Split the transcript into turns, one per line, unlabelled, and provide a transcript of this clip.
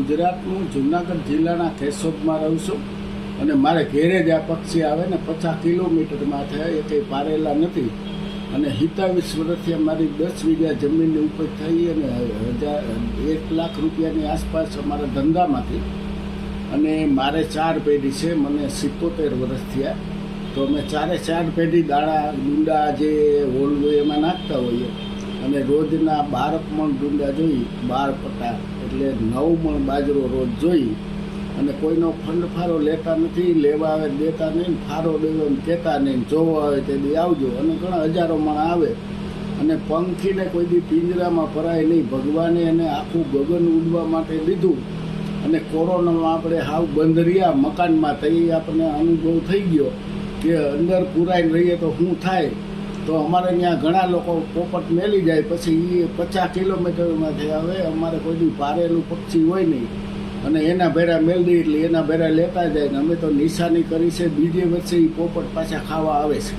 ગુજરાતનું જુનાગઢ જિલ્લાના કેશોદમાં રહું છું અને મારે ઘેરે જ આ પક્ષી આવે ને પચાસ કિલોમીટરમાં છે એ કંઈ પારેલા નથી. અને હિતાવીસ વર્ષથી મારી દસ વીઘા જમીનની ઉપર થઈ અને હજાર, એક લાખ રૂપિયાની આસપાસ અમારા ધંધામાંથી. અને મારે ચાર પેઢી છે, મને સિત્તોતેર વર્ષ થયા. તો અમે ચારે ચાર પેઢી દાણા ગુંડા જે હોલ એમાં નાખતા હોઈએ. અને રોજના બાર મણ ડુંડા જોઈ બાર પટા એટલે નવ મણ બાજરો રોજ જોઈ. અને કોઈનો ફંડ ફારો લેતા નથી, લેવા આવે દેતા નહીં ફારો દેવો એમ કહેતા નહીં, જોવા આવે તે દી આવજો. અને ઘણા હજારો મણ આવે. અને પંખીને કોઈ દી પિંજરામાં ભરાય નહીં. ભગવાને એને આખું ગગન ઉડવા માટે દીધું. અને કોરોનામાં આપણે હાવ બંધ રહ્યા મકાનમાં થઈ આપણને અનુભવ થઈ ગયો કે અંદર પુરાઈને રહીએ તો શું થાય? તો અમારે ત્યાં ઘણા લોકો પોપટ મેલી જાય, પછી એ પચાસ કિલોમીટરમાંથી આવે, અમારે કોઈ દી પારેલું પક્ષી હોય નહીં. અને એના ભેરા મેળવી એટલે એના ભેરા લેતા જાય ને અમે તો નિશાની કરી છે, બીજે વર્ષે એ પોપટ પાછા ખાવા આવે છે.